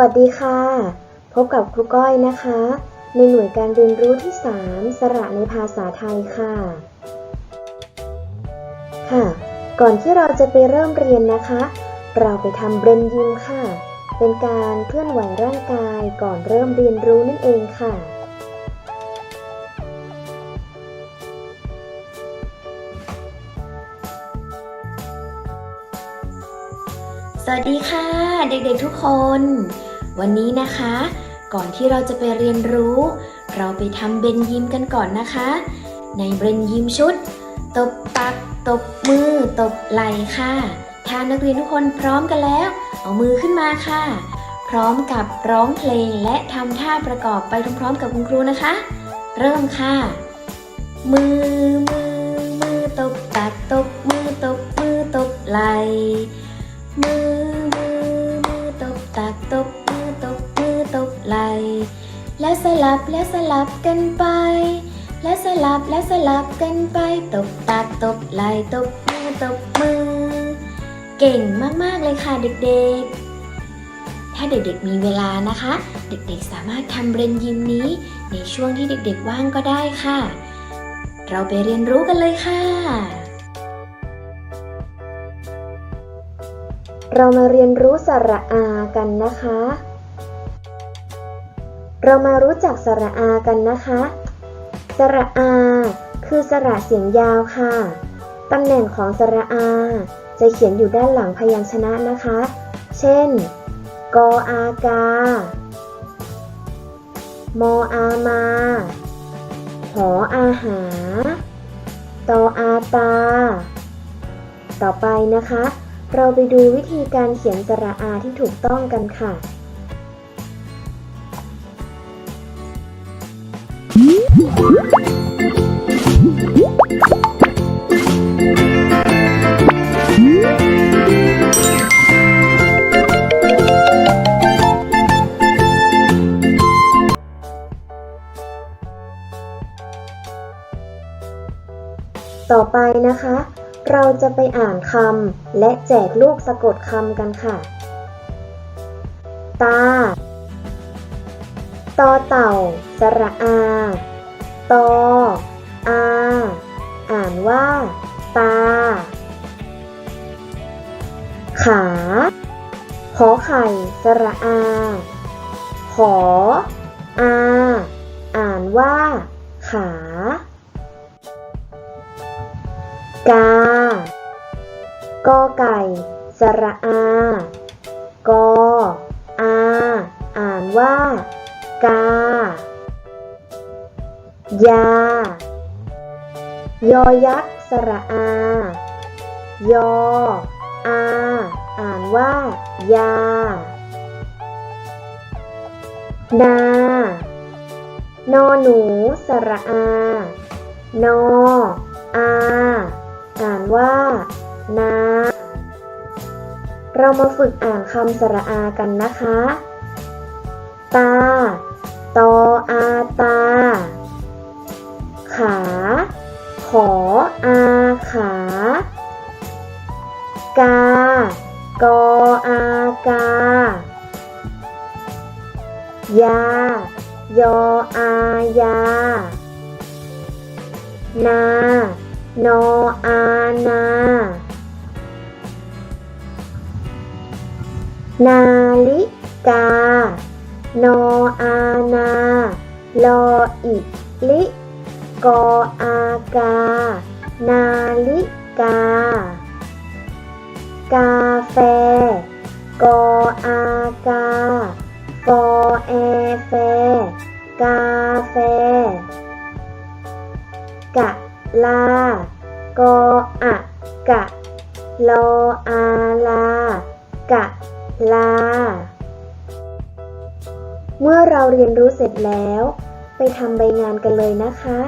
วัสดีค่ะ พบกับครูก้อยนะคะ ในหน่วยการเรียนรู้ที่ 3 สระในภาษาไทยค่ะ ค่ะ ก่อนที่เราจะไปเริ่มเรียนนะคะ เราไปทำเบรนยิมค่ะ เป็นการเคลื่อนไหวร่างกายก่อนเริ่มเรียนรู้นั่นเองค่ะ สวัสดีค่ะ เด็กๆทุกคน วันนี้นะคะ ก่อนที่เราจะไปเรียนรู้ เราไปทำเบนยิมกันก่อนนะคะ ในเบนยิมชุด ตบปัก ตบมือ ตบไหล่ค่ะ ถ้านักเรียนทุกคนพร้อมกันแล้ว เอามือขึ้นมาค่ะ พร้อมกับร้องเพลงและทำท่าประกอบไปพร้อมๆกับคุณครูนะคะ เริ่มค่ะ มือมือมือตบตักตบมือตบมือตบไหล่มือ สลับแล้วสลับกันไป แล้วสลับแล้วสลับกันไป ตบตักตบไหลตบมือตบมือ เก่งมากๆเลยค่ะเด็กๆถ้าเด็กๆมีเวลานะคะ เด็กๆสามารถทำเรนยิมนี้ ในช่วงที่เด็กๆว่างก็ได้ค่ะ เราไปเรียนรู้กันเลยค่ะ เรามาเรียนรู้สระอากันนะคะ เรามารู้จักสระอากันนะคะ สระอา คือสระเสียงยาวค่ะ ตำแหน่งของสระอา จะเขียนอยู่ด้านหลังพยัญชนะนะคะ เช่น กออากา มออามาหออาหา ตออาตา ต่อไปนะคะ เราไปดูวิธีการเขียนสระอาที่ถูกต้องกันค่ะ ต่อไปนะคะ เราจะไปอ่านคำและแจกลูกสะกดคำกันค่ะ ตา ตอเต่า สระอา ตออาอ่านว่า ตา ขาขอไข่สระอา ขอ อา อ่านว่า ขา กา กอไก่ สระอา กอ อา อ่านว่า กา ยา ยอยักษ์สระอา ยอ อา อ่านว่า ยา นา นอหนูสระอา นอ อา อ่านว่า นา เรามาฝึกอ่านคำสระอากันนะคะ ตา ตออาตา ขา ขออาขา กา กออากา ยา ยออายา นา นออานา นาลิกา นออานา ลออิลิ กออากา นาลิกา กาแฟ กออากาฟอแอแฟ กาแฟ กะลา กออะกะลออาลา กะลา เมื่อเราเรียนรู้เสร็จแล้ว ไปทำใบงานกันเลยนะคะ